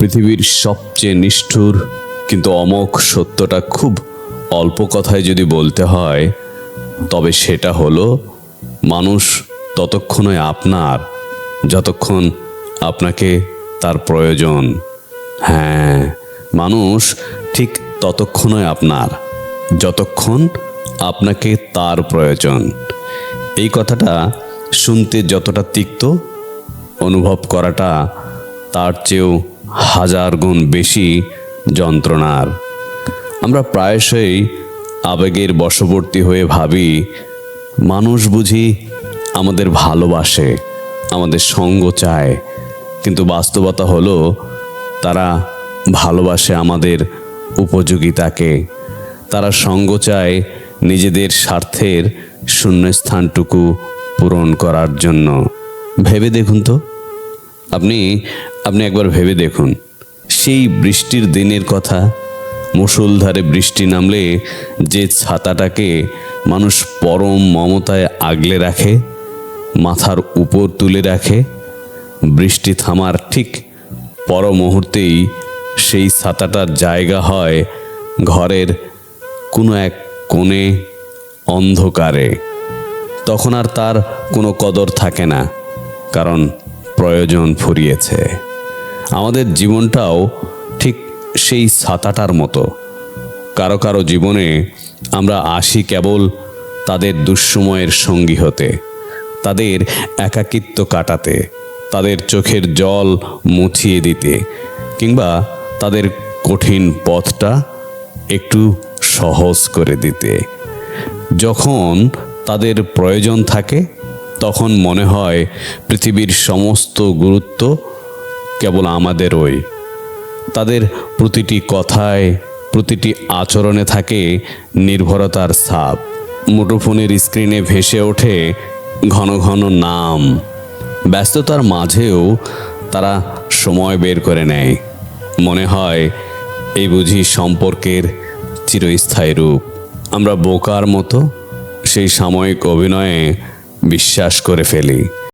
পৃথিবীর সবচেয়ে নিষ্ঠুর কিন্তু অমোঘ সত্যটা খুব অল্প কথায় যদি বলতে হয়, তবে সেটা হলো, মানুষ ততক্ষণই আপনার, যতক্ষণ আপনাকে তার প্রয়োজন। হ্যাঁ মানুষ ঠিক ততক্ষণই আপনার, যতক্ষণ আপনাকে তার প্রয়োজন। এই কথাটা শুনতে যতটা তিক্ত, অনুভব করাটা তার চেয়েও হাজার গুণ বেশি যন্ত্রণার। আমরা প্রায়শই আবেগের বশবর্তী হয়ে ভাবি, মানুষ বুঝি আমাদের ভালোবাসে, আমাদের সঙ্গ চায়। কিন্তু বাস্তবতা হলো, তারা ভালোবাসে আমাদের উপযোগিতাকে। তারা সঙ্গ চায় নিজেদের স্বার্থের শূন্যস্থানটুকু পূরণ করার জন্য। ভেবে দেখুন তো। আপনি আপনি একবার ভেবে দেখুন। সেই বৃষ্টির দিনের কথা মুষলধারে বৃষ্টি নামলে যে ছাতাটাকে মানুষ পরম মমতায় আগলে রাখে, মাথার উপর তুলে রাখে, বৃষ্টি থামার ঠিক পর মুহূর্তেই সেই ছাতাটার জায়গা হয় ঘরের কোনো এক কোণে, অন্ধকারে। তখন আর তার কোনো কদর থাকে না, কারণ প্রয়োজন ফুরিয়েছে। আমাদের জীবনটাও ঠিক সেই ছাতাটার মতো। কারও কারও জীবনে আমরা আসি কেবল তাদের দুঃসময়ের সঙ্গী হতে, তাদের একাকিত্ব কাটাতে, তাদের চোখের জল মুছিয়ে দিতে, কিংবা তাদের কঠিন পথটা একটু সহজ করে দিতে। যখন তাদের প্রয়োজন থাকে তখন মনে হয় পৃথিবীর সমস্ত গুরুত্ব কেবল আমাদের ওই তাদের প্রতিটি কথায়, প্রতিটি আচরণে থাকে নির্ভরতার ছাপ। মুঠোফোনের স্ক্রিনে ভেসে ওঠে ঘন ঘন নাম। ব্যস্ততার মাঝেও তারা সময় বের করে নেয়। মনে হয় এই বুঝি সম্পর্কের চিরস্থায়ী রূপ। আমরা বোকার মতো সেই সাময়িক অভিনয়ে বিশ্বাস করে ফেলি।